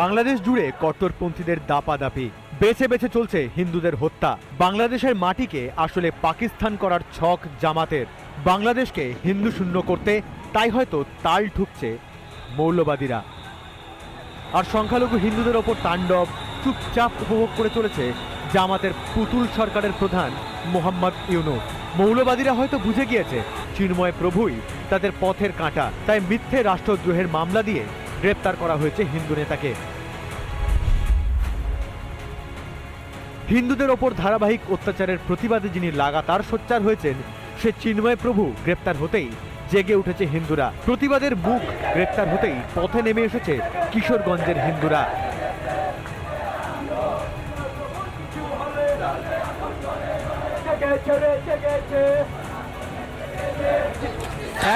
বাংলাদেশ জুড়ে কট্টরপন্থীদের দাপাদাপি, বেছে বেছে চলছে হিন্দুদের হত্যা। বাংলাদেশের মাটিকে আসলে পাকিস্তান করার ছক জামাতের। বাংলাদেশকে হিন্দু শূন্য করতে তাই হয়তো তাল ঠুকছে মৌলবাদীরা। আর সংখ্যালঘু হিন্দুদের ওপর তাণ্ডব, চুপচাপ উপভোগ করে চলেছে জামাতের পুতুল সরকারের প্রধান মোহাম্মদ ইউনুস। মৌলবাদীরা হয়তো বুঝে গিয়েছে, চিন্ময় প্রভুই তাদের পথের কাঁটা, তাই মিথ্যে রাষ্ট্রদ্রোহের মামলা দিয়ে গ্রেপ্তার করা হয়েছে হিন্দু নেতাকে। হিন্দুদের ওপর ধারাবাহিক অত্যাচারের প্রতিবাদে যিনি লাগাতার সোচ্চার হয়েছেন, সে চিন্ময় প্রভু গ্রেপ্তার হতেই জেগে উঠেছে হিন্দুরা। প্রতিবাদের মুখ গ্রেপ্তার হতেই পথে নেমে এসেছে কিশোরগঞ্জের হিন্দুরা।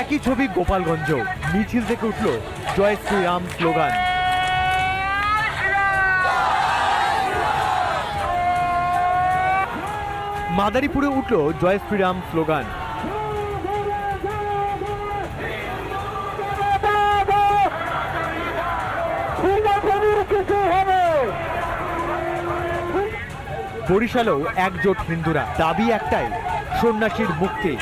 একই ছবি গোপালগঞ্জ মিছিল থেকে উঠল জয় শ্রীরাম স্লোগান। মাদারীপুরে উঠল জয় শ্রীরাম স্লোগান। বরিশালেও একজোট হিন্দুরা, দাবি একটাই, সন্ন্যাসীর মুক্তি।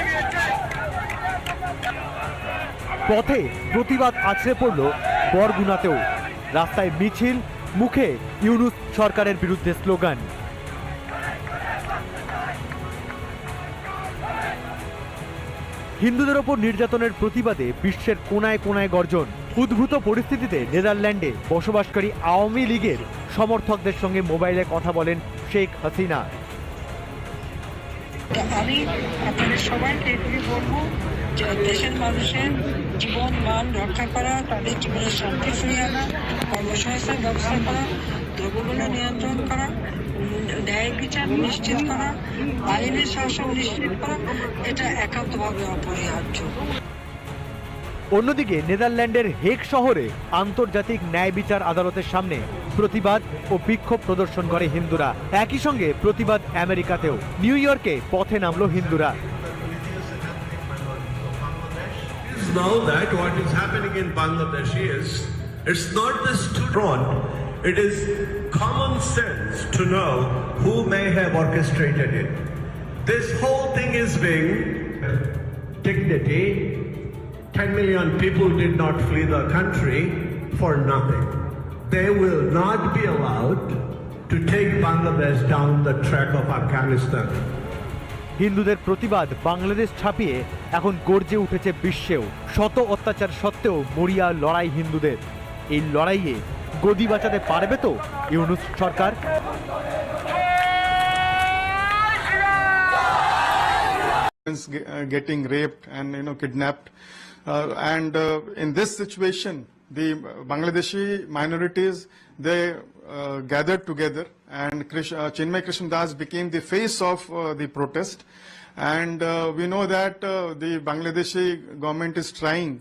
পথে প্রতিবাদ আছড়ে পড়ল বরগুনাতেও। রাস্তায় মিছিল, মুখে ইউনুস সরকারের বিরুদ্ধে স্লোগান। হিন্দুদের ওপর নির্যাতনের প্রতিবাদে বিশ্বের কোনায় কোনায় গর্জন। উদ্ভূত পরিস্থিতিতে নেদারল্যান্ডে বসবাসকারী আওয়ামী লীগের সমর্থকদের সঙ্গে মোবাইলে কথা বলেন শেখ হাসিনা। আমি আপনাদের সবাইকে দেশের মানুষের জীবন, মান রক্ষা করা, তাদের জীবনের শান্তি ফিরিয়ে আনা, কর্মসংস্থান ব্যবস্থা করা, দ্রব্যমূল্য নিয়ন্ত্রণ করা, ন্যায় বিচার নিশ্চিত করা, আইনের শাসন নিশ্চিত করা, এটা একান্তভাবে অপরিহার্য। অন্যদিকে, নেদারল্যান্ডের হেগ শহরে আন্তর্জাতিক ন্যায় বিচার আদালতের সামনে প্রতিবাদ ও বিক্ষোভ প্রদর্শন করে হিন্দুরা। একই সঙ্গে প্রতিবাদ আমেরিকাতেও। নিউ ইয়র্কে পথে নামলো হিন্দুরা। Know that what is happening in Bangladesh is it's not the front, it is common sense to know who may have orchestrated it. This whole thing is being dignity. 10 million people did not flee the country for nothing. They will not be allowed to take Bangladesh down the track of Afghanistan. হিন্দুদের প্রতিবাদ বাংলাদেশ ছাপিয়ে এখন গর্জে উঠেছে বিশ্বেও। শত অত্যাচার সত্ত্বেও মরিয়া লড়াই হিন্দুদের। এই লড়াইয়ে গদি বাঁচাতে পারবে তো ইউনুস সরকার? Getting raped and you know kidnapped and in this situation the Bangladeshi minorities they gather together and Krish, uh, chinmay krishnadas became the face of uh, the protest and uh, we know that uh, the bangladeshi government is trying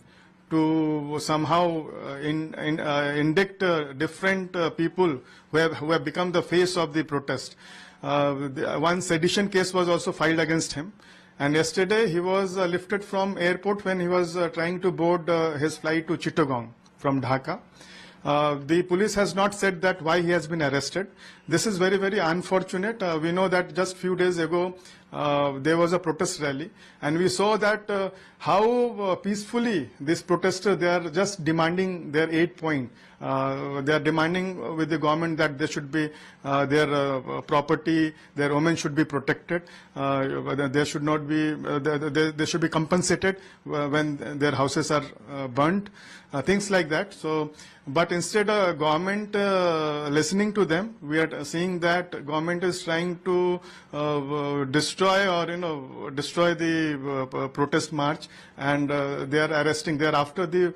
to somehow uh, in, in, uh, indict different people who have, who have become the face of the protest. The, one sedition case was also filed against him. And yesterday he was lifted from airport when he was trying to board his flight to Chittagong from Dhaka. Uh, the police has not said that why he has been arrested. This is very, very unfortunate. Uh, we know that just few days ago uh, there was a protest rally, and we saw that uh, how uh, peacefully these protesters they are just demanding their eight point. Uh, they are demanding with the government that they should be uh, their uh, property, their women should be protected. Uh, they should not be uh, they, they, should be compensated uh, when their houses are uh, burnt, uh, things like that. So, but instead of government uh, listening to them, we are seeing that government is trying to uh, uh, destroy or you know destroy the uh, protest march, and uh, they are arresting. They are after the